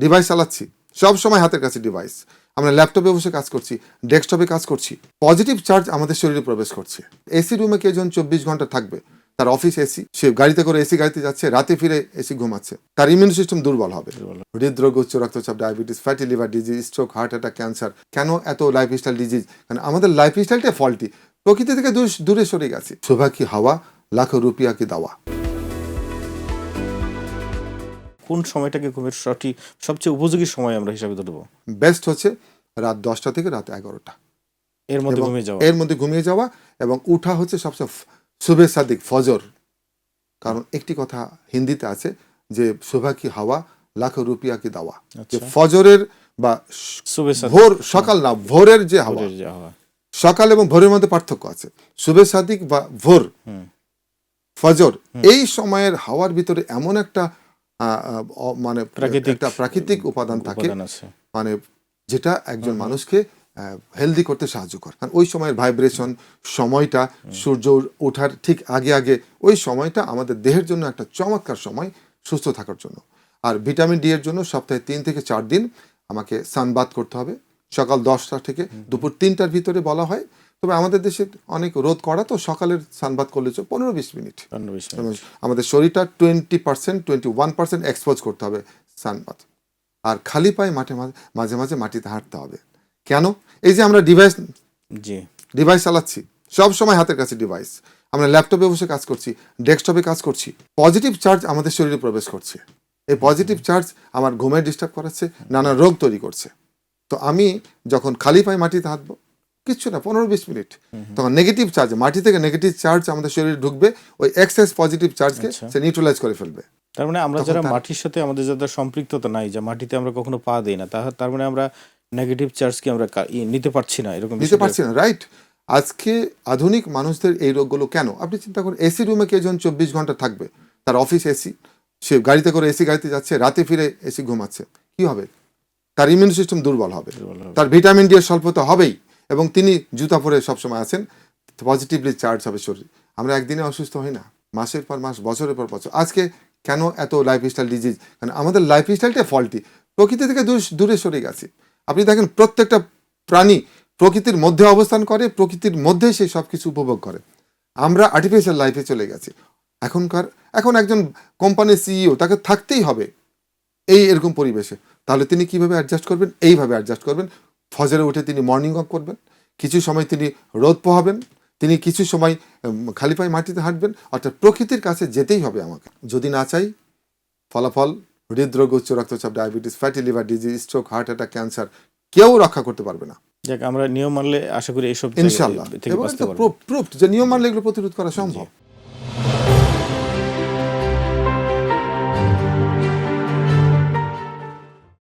Device চালাচ্ছি। সব সময় হাতের কাছে ডিভাইস আমরা ল্যাপটপে বসে কাজ করছি ডেস্কটপে কাজ করছি। পজিটিভ চার্জ আমাদের শরীরে প্রবেশ করছে। এসি রুমে কেউ যখন চব্বিশ ঘণ্টা থাকবে? তার অফিস এসি সে গাড়িতে করে এসি গাড়িতে যাচ্ছে রাতে ফিরে এসি ঘুমাচ্ছে। তার ইমিউন সিস্টেম দুর্বল হবে। হৃদরোগ উচ্চ রক্তচাপ diabetes fatty liver disease stroke heart attack cancer কেন এত লাইফস্টাইল ডিজিজ কারণ আমাদের লাইফস্টাইলটা ফল্টি প্রকৃতি থেকে দূর- দূরে সরে গেছে। শোভা কি হাওয়া লাখো রুপিয়া কি দাওয়া। কোন সময়টাকে ঘুমের সঠিক সবচেয়ে উপযোগী সময় আমরা হিসাবে ধরবো বেস্ট হচ্ছে রাত দশটা থেকে রাত এগারোটা। এর মধ্যে ঘুমিয়ে যাওয়া। এর মধ্যে ঘুমিয়ে যাওয়া এবং উঠা হচ্ছে সবচেয়ে শুভে সাদিক ফজর। কারণ একটি কথা হিন্দিতে আছে যে শোভা কি হাওয়া লাখো রুপিয়া কি দাওয়া? যে আচ্ছা। ফজরের বা ভোর সকাল না ভোরের যে হাওয়া। সকাল এবং ভোরের মধ্যে পার্থক্য আছে। শুভে সাদিক বা ভোর ফজর এই সময়ের হাওয়ার ভিতরে এমন একটা মানে একটা প্রাকৃতিক উপাদান থাকে। মানে যেটা একজন মানুষকে হেলদি করতে সাহায্য করে। কারণ ওই সময়ের ভাইব্রেশন সময়টা সূর্য ওঠার ঠিক আগে আগে ওই সময়টা আমাদের দেহের জন্য একটা চমৎকার সময় সুস্থ থাকার জন্য। আর ভিটামিন ডি এর জন্য সপ্তাহে তিন থেকে চার দিন আমাকে সানবাদ করতে হবে। সকাল দশটা থেকে দুপুর তিনটার ভিতরে বলা হয়। তবে আমাদের দেশে অনেক রোদ করা তো সকালের সানবাদ করলে পনেরো বিশ মিনিট। আমাদের শরীরটা twenty percent twenty one percent expose করতে হবে সানবাদ। আর খালি পায়ে মাঠে মাঝে মাঝে মাঝে মাটিতে হাঁটতে হবে। কেন? এই যে আমরা ডিভাইস জি। ডিভাইস চালাচ্ছি সব সময় হাতের কাছে ডিভাইস আমরা ল্যাপটপে বসে কাজ করছি ডেস্কটপে কাজ করছি। পজিটিভ চার্জ আমাদের শরীরে প্রবেশ করছে। এই পজিটিভ চার্জ আমার ঘুমে ডিস্টার্ব করাচ্ছে নানা রোগ তৈরি করছে। তো আমি যখন খালি পায়ে মাটিতে হাঁটবো কিচ্ছু না পনেরো বিশ মিনিট তখন নেগেটিভ চার্জ মাটি থেকে নেগেটিভ চার্জ আমাদের শরীরে ঢুকবে ওই এক্সেস পজিটিভ চার্জকে। সে নিউট্রালাইজ করে ফেলবে। তার মানে আমরা যারা মাটির সাথে আমাদের যাদের সম্পৃক্ততা নাই যা মাটিতে আমরা কখনো পা দেই না তা- তার মানে আমরা নেগেটিভ চার্জকে আমরা নিতে পারছি না এরকম নিতে পারছি না রাইট আজকে আধুনিক মানুষদের এই রোগগুলো কেন? আপনি চিন্তা করুন এসি রুমে কেউ যখন চব্বিশ ঘণ্টা থাকবে? তার অফিস এসি সে গাড়িতে করে এসি গাড়িতে যাচ্ছে রাতে ফিরে এসি ঘুমাচ্ছে কি হবে? তার ইমিউন সিস্টেম দুর্বল হবে। তার ভিটামিন ডি এর স্বল্পতা হবেই এবং তিনি জুতা পরে সবসময় আছেন পজিটিভলি চার্জ হবে শরীর। আমরা একদিনে অসুস্থ হই না মাসের পর মাস বছরের পর বছর। আজকে কেন এত লাইফস্টাইল ডিজিজ কারণ আমাদের লাইফস্টাইলটা ফল্টি প্রকৃতি থেকে দূর- দূরে সরে গেছে। আপনি দেখেন প্রত্যেকটা প্রাণী প্রকৃতির মধ্যে অবস্থান করে প্রকৃতির মধ্যে সে সব কিছু উপভোগ করে। আমরা আর্টিফিশিয়াল লাইফে চলে গেছি। এখনকার এখন একজন কোম্পানির সিইও তাকে থাকতেই হবে। এই এরকম পরিবেশে। তাহলে তিনি কীভাবে অ্যাডজাস্ট করবেন? এইভাবে অ্যাডজাস্ট করবেন। ফজরে উঠে তিনি মর্নিং ওয়াক করবেন। কিছু সময় তিনি রোদ পোহাবেন। তিনি কিছু সময় খালি পায়ে মাটিতে হাঁটবেন। অর্থাৎ প্রকৃতির কাছে যেতেই হবে আমাকে। যদি না চাই ফলাফল হৃদরোগ উচ্চ রক্তচাপ diabetes fatty liver disease stroke heart attack cancer কেউ রক্ষা করতে পারবে না। যাক আমরা নিয়ম মানলে আশা করি এইসব ইনশাল্লাহ প্রুফ যে নিয়ম মানলে এগুলো প্রতিরোধ করা সম্ভব।